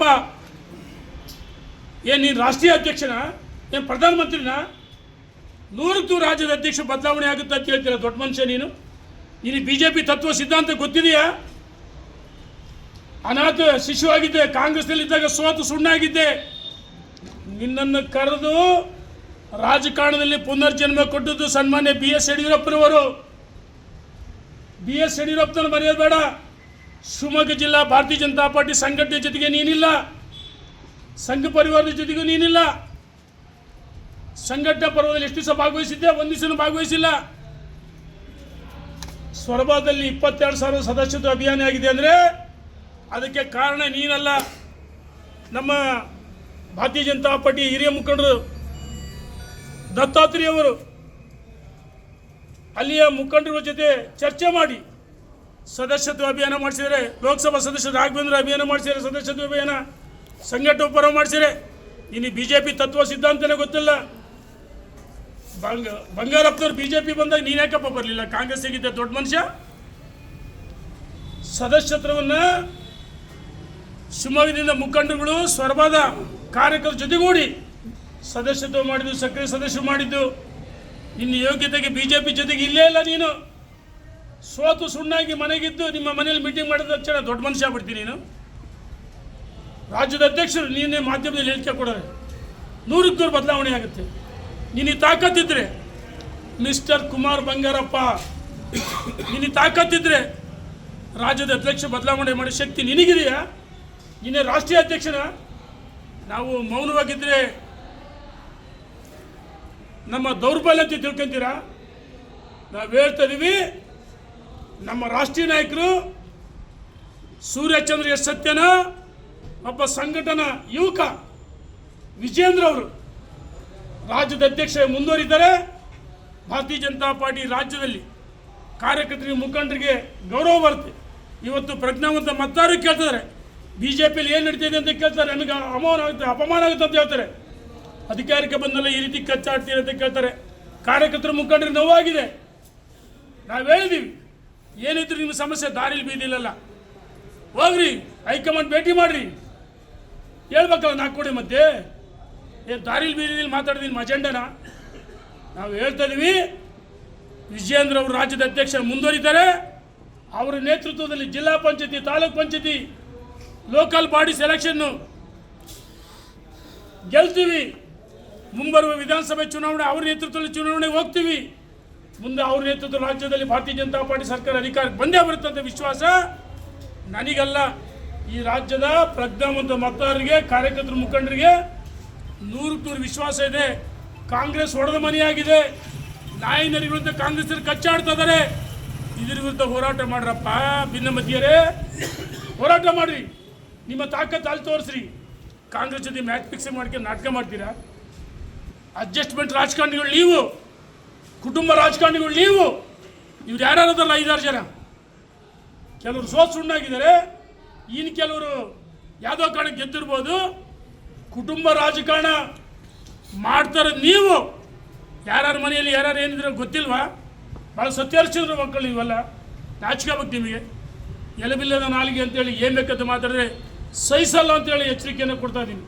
ಬಂಗಾರಪ್ಪ ಏನು ನೀನು ರಾಷ್ಟ್ರೀಯ ಅಧ್ಯಕ್ಷನ, ಏನು ಪ್ರಧಾನಮಂತ್ರಿನ? ನೂರಕ್ಕೂ ರಾಜ್ಯದ ಅಧ್ಯಕ್ಷ ಬದಲಾವಣೆ ಆಗುತ್ತೆ ಅಂತ ಹೇಳ್ತೀರ ದೊಡ್ಡ ಮನುಷ್ಯ ನೀನು? ನೀನು ಬಿ ಜೆ ಪಿ ತತ್ವ ಸಿದ್ಧಾಂತ ಗೊತ್ತಿದೆಯಾ? ಅನಾಥ ಶಿಶುವಾಗಿದ್ದೆ ಕಾಂಗ್ರೆಸ್ನಲ್ಲಿದ್ದಾಗ ಸೋತು, ಸುಣ್ಣಾಗಿದ್ದೆ. ನಿನ್ನನ್ನು ಕರೆದು ರಾಜಕಾರಣದಲ್ಲಿ ಪುನರ್ಜನ್ಮ ಕೊಟ್ಟದ್ದು ಸನ್ಮಾನ್ಯ ಬಿ ಎಸ್ ಯಡಿಯೂರಪ್ಪನವರು. ಬಿ ಎಸ್ ಯಡಿಯೂರಪ್ಪನ ಮರೆಯೋದು ಬೇಡ. ಶಿವಮೊಗ್ಗ ಜಿಲ್ಲಾ ಭಾರತೀಯ ಜನತಾ ಪಾರ್ಟಿ ಸಂಘಟನೆ ಜೊತೆಗೆ ನೀನಿಲ್ಲ. ಸಂಘ ಪರಿವಾರದ ಜೊತೆಗೂ ನೀನಿಲ್ಲ. ಸಂಘಟನಾ ಪರ್ವದಲ್ಲಿ ಎಷ್ಟು ದಿವಸ ಭಾಗವಹಿಸಿದ್ದೆ? ಒಂದು ದಿವಸ ಭಾಗವಹಿಸಿಲ್ಲ. ಸ್ವರಭಾದಲ್ಲಿ ಇಪ್ಪತ್ತೆರಡು ಸಾವಿರ ಸದಸ್ಯತ್ವ ಅಭಿಯಾನ ಆಗಿದೆ ಅಂದರೆ ಅದಕ್ಕೆ ಕಾರಣ ನೀನಲ್ಲ. ನಮ್ಮ ಭಾರತೀಯ ಜನತಾ ಪಾರ್ಟಿ ಹಿರಿಯ ಮುಖಂಡರು ದತ್ತಾತ್ರೇಯವರು ಅಲ್ಲಿಯ ಮುಖಂಡರ ಜೊತೆ ಚರ್ಚೆ ಮಾಡಿ ಸದಸ್ಯತ್ವ ಅಭಿಯಾನ ಮಾಡಿಸಿದರೆ, ಲೋಕಸಭಾ ಸದಸ್ಯ ರಾಘವೇಂದ್ರ ಅಭಿಯಾನ ಮಾಡಿಸಿದರೆ ಸದಸ್ಯತ್ವ ಅಭಿಯಾನ? ಸಂಘಟನೆ ಪರ ಮಾಡಿಸಿದರೆ, ಇನ್ನು ಬಿ ಜೆ ಪಿ ತತ್ವ ಸಿದ್ಧಾಂತನೇ ಗೊತ್ತಿಲ್ಲ. ಬಂಗ, ಬಂಗಾರಪ್ಪನವ್ರು ಬಿ ಜೆ ಪಿ ಬಂದಾಗ ನೀನು ಯಾಕಪ್ಪ ಬರಲಿಲ್ಲ? ಕಾಂಗ್ರೆಸ್ಸಿಗಿದ್ದ ದೊಡ್ಡ ಮನುಷ್ಯ? ಸದಸ್ಯತ್ವವನ್ನು ಶಿವಮೊಗ್ಗದಿಂದ ಮುಖಂಡರುಗಳು, ಸ್ವರ್ಬಾದ ಕಾರ್ಯಕರ್ತರ ಜೊತೆಗೂಡಿ ಸದಸ್ಯತ್ವ ಮಾಡಿದ್ದು, ಸಕ್ರಿಯ ಸದಸ್ಯರು ಮಾಡಿದ್ದು. ನಿನ್ನ ಯೋಗ್ಯತೆಗೆ ಬಿ ಜೆ ಪಿ ಜೊತೆಗೆ ಇಲ್ಲೇ ಇಲ್ಲ ನೀನು. ಸೋತು ಸುಣ್ಣಾಗಿ ಮನೆಗಿದ್ದು ನಿಮ್ಮ ಮನೇಲಿ ಮೀಟಿಂಗ್ ಮಾಡಿದ ತಕ್ಷಣ ದೊಡ್ಡ ಮನುಷ್ಯ ಆಗ್ಬಿಡ್ತೀನಿ ನೀನು. ರಾಜ್ಯದ ಅಧ್ಯಕ್ಷರು ನೀನೇ ಮಾಧ್ಯಮದಲ್ಲಿ ಹೇಳಿಕೆ ಕೊಡೋರೆ. ನೂರಕ್ಕೆ ನೂರು ಬದಲಾವಣೆ ಆಗುತ್ತೆ. ನಿನಗೆ ತಾಕತ್ತಿದ್ರೆ ಮಿಸ್ಟರ್ ಕುಮಾರ್ ಬಂಗಾರಪ್ಪ ನಿನಗೆ ತಾಕತ್ತಿದ್ರೆ ರಾಜ್ಯದ ಅಧ್ಯಕ್ಷ ಬದಲಾವಣೆ ಮಾಡೋ ಶಕ್ತಿ ನಿನಗಿದೆಯಾ? ನೀನೇ ರಾಷ್ಟ್ರೀಯ ಅಧ್ಯಕ್ಷನ ನಾವು ಮೌನವಾಗಿದ್ದರೆ ನಮ್ಮ ದೌರ್ಬಲ್ಯತೆ ತಿಳ್ಕೊಂತೀರಾ? ನಾವು ಹೇಳ್ತಾ ಇದೀವಿ ನಮ್ಮ ರಾಷ್ಟ್ರೀಯ ನಾಯಕರು ಸೂರ್ಯಚಂದ್ರ ಎಸ್ ಸತ್ಯನ ಒಬ್ಬ ಸಂಘಟನಾ ಯುವಕ ವಿಜೇಂದ್ರ ಅವರು ರಾಜ್ಯದ ಅಧ್ಯಕ್ಷ ಮುಂದುವರಿದ್ದಾರೆ ಭಾರತೀಯ ಜನತಾ ಪಾರ್ಟಿ ರಾಜ್ಯದಲ್ಲಿ ಕಾರ್ಯಕರ್ತರಿಗೆ ಮುಖಂಡರಿಗೆ ಗೌರವ ಬರುತ್ತೆ. ಇವತ್ತು ಪ್ರಜ್ಞಾವಂತ ಮತದಾರರು ಕೇಳ್ತಿದ್ದಾರೆ. ಬಿ ಜೆ ಪಿಯಲ್ಲಿ ಏನು ನಡೀತಿದೆ ಅಂತ ಕೇಳ್ತಾರೆ ನಮಗೆ ಅವಮಾನ ಆಗುತ್ತೆ, ಅಪಮಾನ ಆಗುತ್ತೆ ಅಂತ ಹೇಳ್ತಾರೆ. ಅಧಿಕಾರಕ್ಕೆ ಬಂದಲ್ಲ ಈ ರೀತಿ ಕಚ್ಚಾಡ್ತೀರಿ ಅಂತ ಕೇಳ್ತಾರೆ. ಕಾರ್ಯಕರ್ತರ ಮುಖಂಡರಿಗೆ ನೋವಾಗಿದೆ. ನಾವು ಹೇಳಿದೀವಿ. ಏನಿದ್ರು ನಿಮ್ಮ ಸಮಸ್ಯೆ, ದಾರಿಲಿ ಬೀದಿಲ್ಲ ಹೋಗ್ರಿ, ಹೈಕಮಾಂಡ್ ಭೇಟಿ ಮಾಡ್ರಿ. ಹೇಳ್ಬೇಕಲ್ಲ ನಾಲ್ಕು ಕೋಡಿ ಮಧ್ಯೆ. ಏನು ದಾರಿಲಿ ಬೀದಿಲಿ ಮಾತಾಡಿದೀನಿ ನಿಮ್ಮ ಅಜೆಂಡನ? ನಾವು ಹೇಳ್ತಾ ಇದೀವಿ, ವಿಜಯೇಂದ್ರ ಅವರು ರಾಜ್ಯದ ಅಧ್ಯಕ್ಷರು ಮುಂದುವರಿತಾರೆ. ಅವರ ನೇತೃತ್ವದಲ್ಲಿ ಜಿಲ್ಲಾ ಪಂಚಾಯತಿ, ತಾಲೂಕ್ ಪಂಚಾಯತಿ, ಲೋಕಲ್ ಬಾಡಿ ಸೆಲೆಕ್ಷನ್ನು ಗೆಲ್ತೀವಿ. ಮುಂಬರುವ ವಿಧಾನಸಭೆ ಚುನಾವಣೆ, ಅವ್ರ ನೇತೃತ್ವದಲ್ಲಿ ಚುನಾವಣೆಗೆ ಹೋಗ್ತೀವಿ. ಮುಂದೆ ಅವ್ರ ನೇತೃತ್ವ ರಾಜ್ಯದಲ್ಲಿ ಭಾರತೀಯ ಜನತಾ ಪಾರ್ಟಿ ಸರ್ಕಾರ ಅಧಿಕಾರಕ್ಕೆ ಬಂದೇ ಬರುತ್ತೆ ಅಂತ ವಿಶ್ವಾಸ ನನಗಲ್ಲ. ಈ ರಾಜ್ಯದ ಪ್ರಜ್ಞಾವಂತ ಮತದಾರರಿಗೆ, ಕಾರ್ಯಕರ್ತರ ಮುಖಂಡರಿಗೆ ನೂರು ನೂರು ವಿಶ್ವಾಸ ಇದೆ. ಕಾಂಗ್ರೆಸ್ ಹೊಡೆದ ಮನೆಯಾಗಿದೆ. ನಾಯಿ ನರಿ ವಿರುದ್ಧ ಕಾಂಗ್ರೆಸ್ ಕಚ್ಚಾಡ್ತಾ ಇದ್ದಾರೆ ಇದ್ರ ವಿರುದ್ಧ ಹೋರಾಟ ಮಾಡ್ರಪ್ಪ. ಭಿನ್ನಮತಿಯರೇ ಹೋರಾಟ ಮಾಡ್ರಿ. ನಿಮ್ಮ ತಾಕತ್ತು ಅಲ್ಲಿ ತೋರಿಸ್ರಿ. ಕಾಂಗ್ರೆಸ್ ಜೊತೆ ಮ್ಯಾಚ್ ಫಿಕ್ಸ್ ಮಾಡ್ಕೊಂಡು ನಾಟಕ ಮಾಡ್ತೀರಾ? ಅಡ್ಜಸ್ಟ್ಮೆಂಟ್ ರಾಜಕಾರಣಿಗಳು ನೀವು. ಕುಟುಂಬ ರಾಜಕಾರಣಿಗಳು ನೀವು, ಇವ್ರು ಯಾರ್ಯಾರದಲ್ಲ ಐದಾರು ಜನ? ಕೆಲವರು ಸೋತ್ ಸುಣ್ಣಾಗಿದ್ದಾರೆ. ಇನ್ನು ಕೆಲವರು ಯಾವುದೋ ಕಾರಣ ಗೆದ್ದಿರ್ಬೋದು. ಕುಟುಂಬ ರಾಜಕಾರಣ ಮಾಡ್ತಾರೆ ನೀವು. ಯಾರ್ಯಾರ ಮನೆಯಲ್ಲಿ ಯಾರ್ಯಾರು ಏನಿದ್ರೆ ಗೊತ್ತಿಲ್ವಾ? ಭಾಳ ಸತ್ಯರ್ಚಿದ್ರು ಮಕ್ಕಳು ಇವೆಲ್ಲ. ನಾಚಿಕೆ ಬೇಕು ನಿಮಗೆ. ಎಲೆಬಿಲ್ಲದ ನಾಲಿಗೆ ಅಂತೇಳಿ ಏನು ಬೇಕಂತ ಮಾತಾಡಿದ್ರೆ ಸಹಿಸಲ್ಲ ಅಂತೇಳಿ ಎಚ್ಚರಿಕೆಯನ್ನು ಕೊಡ್ತಾ ಇದ್ದೀನಿ